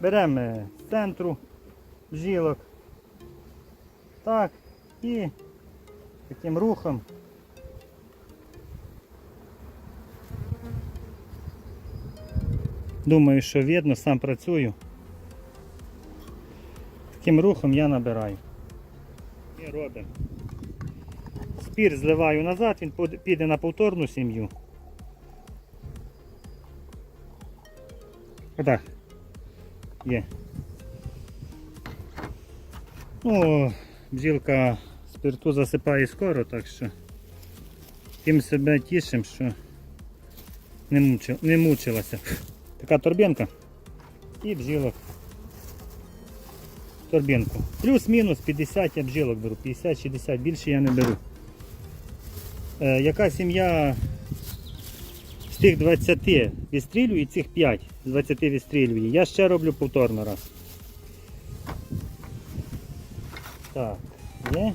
беремо з центру бджілок. Так, і таким рухом. Думаю, що видно, сам працюю. Таким рухом я набираю. І робимо. Спір зливаю назад, він піде на повторну сім'ю. Отак. Є. Ну, бджілка спирту засипає скоро, так що тим себе тішим, що не, мучи, не мучилася. Така торбинка і бджілок. Торбинку. Плюс-мінус 50 я бджілок беру, 50-60, більше я не беру. Е, яка сім'я з тих 20 відстрілює і цих 5 з 20 відстрілює. Я ще роблю повторно раз. Так, є.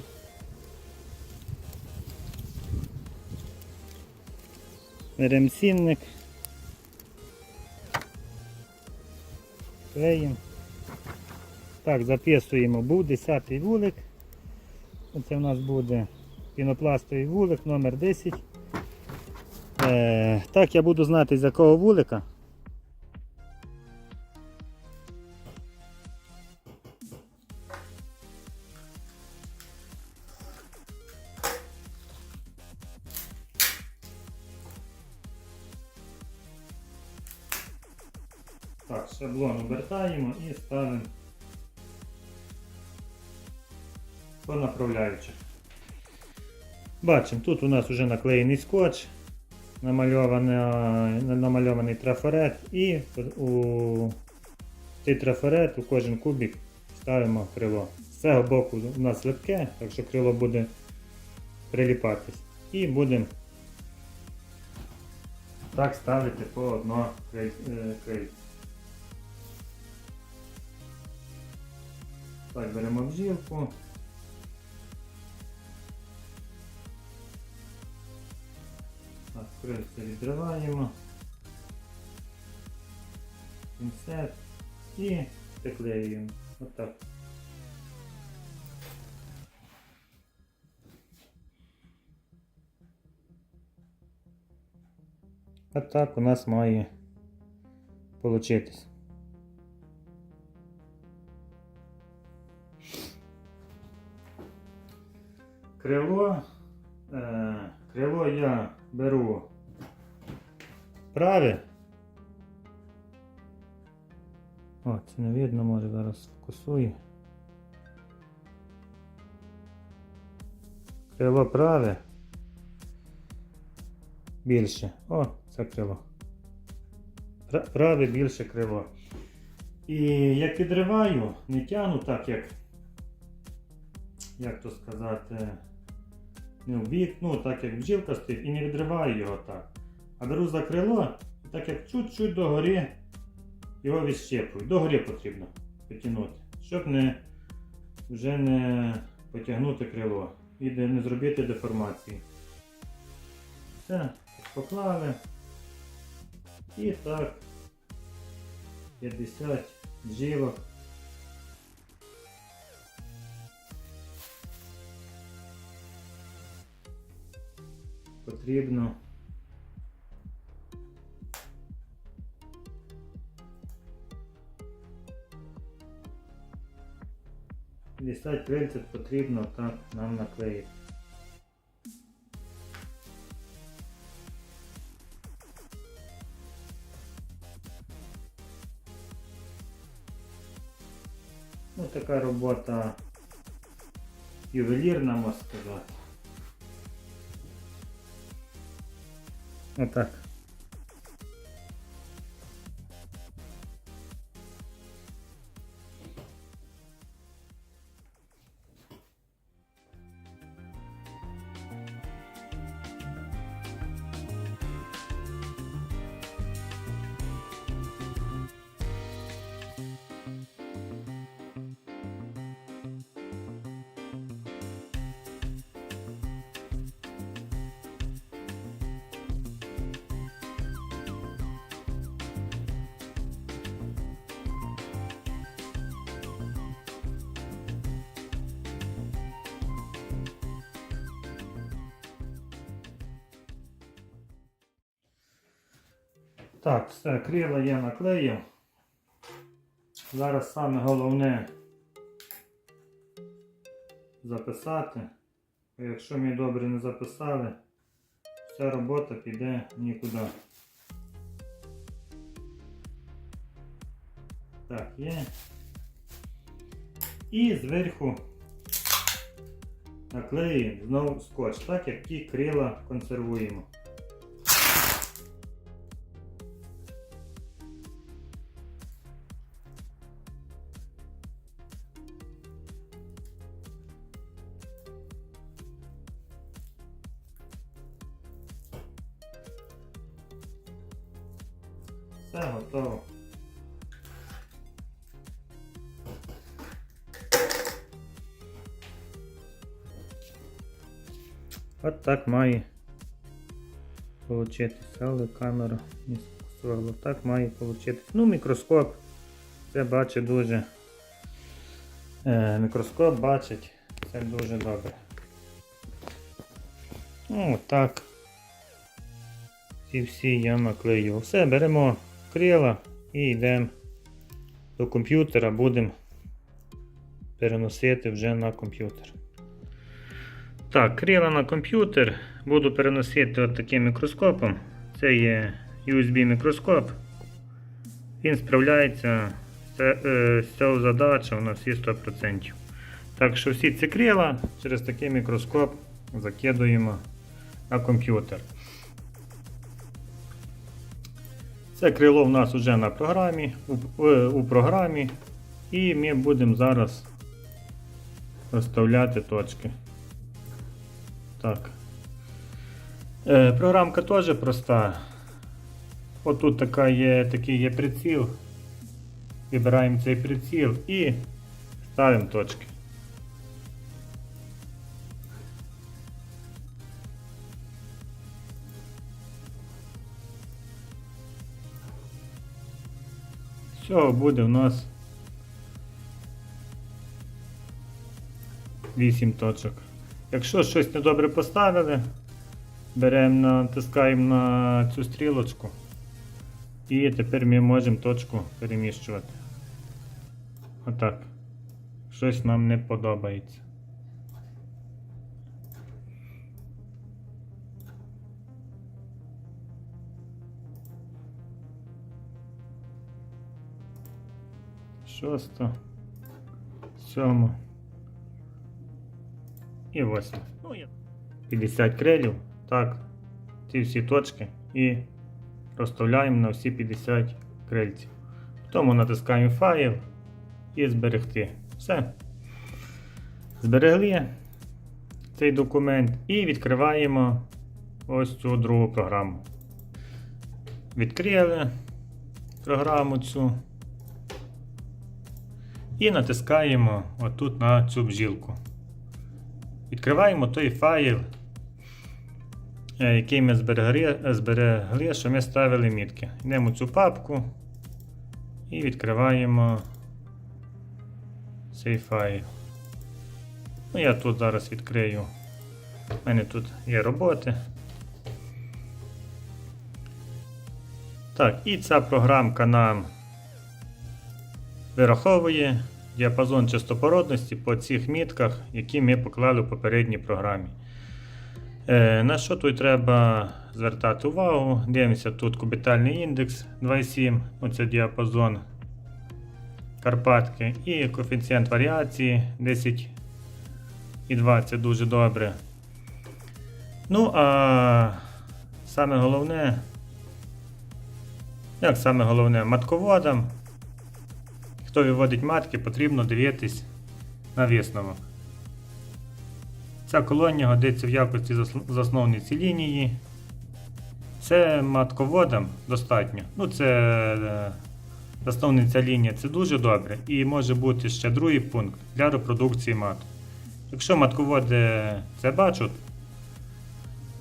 Беремо цінник. Клеїмо. Так, записуємо. Був 10 вулик. Оце в нас буде пінопластовий вулик номер 10. Е, так, я буду знати з якого вулика. Так, шаблон обертаємо і ставимо по направляючих. Бачимо, тут у нас вже наклеєний скотч, намальований, намальований трафарет і у цей трафарет у кожен кубик ставимо крило. З цього боку у нас липке, так що крило буде приліпатись. І будемо так ставити по одно криль- е, крильце. Так, беремо бджілку. Крильце відриваємо. Пінцет і приклеюємо. Отак. А так у нас має получитись. Крило. Е, крило я беру праве. О, це не видно, може зараз фокусує. Крило праве. Більше. О, це крило. Праве більше крило. І як відриваю, не тягну так, як як то сказати, не в бік, ну так як бджілка стоїть, і не відриваю його так. А беру за крило, і так як чуть-чуть догори його відщеплюю. Догори потрібно потягнути, щоб не вже не потягнути крило і не зробити деформації. Все, поклали. І так 50 бджілок. Потрібно. Дістать принцип потрібно так нам наклеїти. Ну, така робота ювелірна, можна сказати. Отак. Так, все, крила я наклеїв. Зараз саме головне записати. Якщо ми добре не записали, вся робота піде нікуди. Так, є. І зверху наклеюємо знову скотч, так як ті крила консервуємо. Все готово. От так має получитись, але камера не сфокусувала. Так має получитись. Ну, мікроскоп. Це бачить дуже. Е, мікроскоп бачить. Це дуже добре. Ну, так. Ці всі я наклею. Все, беремо крила і йдемо до комп'ютера, будемо переносити вже на комп'ютер. Так, крила на комп'ютер буду переносити от таким мікроскопом. Це є USB мікроскоп. Він справляється е, з цього задача на всі 100%. Так що всі ці крила через такий мікроскоп закидуємо на комп'ютер. Це крило в нас вже на програмі, у, е, у програмі, і ми будемо зараз розставляти точки. Так. Е, програмка теж проста. Отут така є, такий є приціл. Вибираємо цей приціл і ставимо точки. Всього буде у нас 8 точок. Якщо щось недобре поставили, беремо, натискаємо на цю стрілочку і тепер ми можемо точку переміщувати. Отак. Щось нам не подобається. Шоста, сьома і восьма. Ну, 50 крилів. Так, ці всі точки і розставляємо на всі 50 крильців. Тому натискаємо файл і зберегти. Все. Зберегли цей документ і відкриваємо ось цю другу програму. Відкрили програму цю. І натискаємо отут на цю бжілку. Відкриваємо той файл, е, який ми зберегли, зберегли, що ми ставили мітки. Йдемо цю папку і відкриваємо цей файл. Ну, я тут зараз відкрию. У мене тут є роботи. Так, і ця програмка нам вираховує діапазон частопородності по цих мітках, які ми поклали в попередній програмі. Е, на що тут треба звертати увагу? Дивимося тут кубітальний індекс 2,7, оце діапазон Карпатки, і коефіцієнт варіації 10,2 це дуже добре. Ну, а саме головне, як саме головне, матководам. Хто виводить матки, потрібно дивитись на висновок. Ця колонія годиться в якості засновниці лінії. Це матководам достатньо. Ну, це е, засновниця лінія це дуже добре. І може бути ще другий пункт для репродукції маток. Якщо матководи це бачать,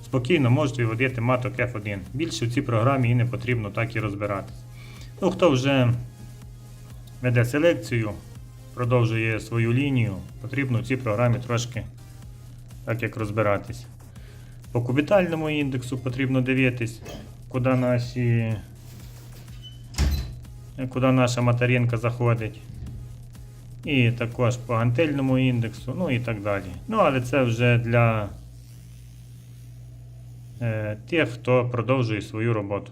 спокійно можуть виводити маток F1. Більше в цій програмі і не потрібно так і розбиратись. Ну, хто вже веде селекцію, продовжує свою лінію, потрібно в цій програмі трошки так як розбиратись. По кубітальному індексу потрібно дивитись, куди наші куди наша материнка заходить. І також по гантельному індексу, ну і так далі. Ну, але це вже для е, тих, хто продовжує свою роботу.